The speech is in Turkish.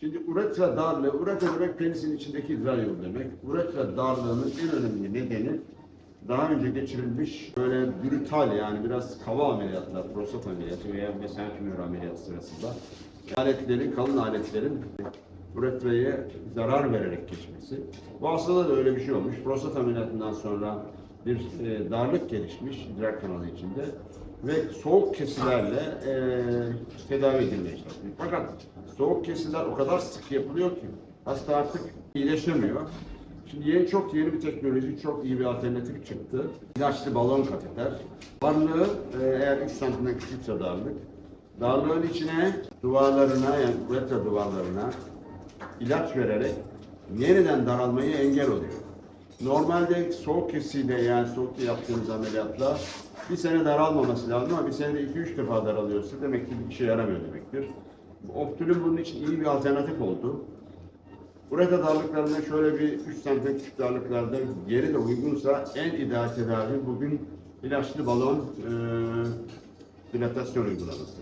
Şimdi uretra darlığı, uretra demek penisin içindeki idrar yolu demek. Uretra darlığının en önemli nedeni daha önce geçirilmiş böyle brutal yani biraz kava ameliyatlar, prostat ameliyatı veya mesenkümür ameliyatı sırasında aletlerin, kalın aletlerin uretraya zarar vererek geçmesi. Bu hastada da öyle bir şey olmuş. Prostat ameliyatından sonra bir e, darlık gelişmiş idrar kanalı içinde ve soğuk kesilerle e, tedavi edilmeye çalışıyor. Fakat soğuk kesiler o kadar sık yapılıyor ki hasta artık iyileşemiyor. Şimdi yeni çok yeni bir teknoloji, çok iyi bir alternatif çıktı. İlaçlı balon kateter. Darlığı e, eğer 3 santimden küçükse darlık, darlığın içine duvarlarına yani uretra duvarlarına ilaç vererek yeniden daralmayı engel oluyor. Normalde soğuk kesiyle yani soğukta yaptığınız ameliyatla bir sene daralmaması lazım ama bir senede 2-3 defa daralıyorsa demek ki bir işe yaramıyor demektir. Optülün bunun için iyi bir alternatif oldu. Burada darlıklarında şöyle bir 3 santim küçük darlıklarda yeri de uygunsa en ideal tedavi bugün ilaçlı balon e, dilatasyon uygulaması.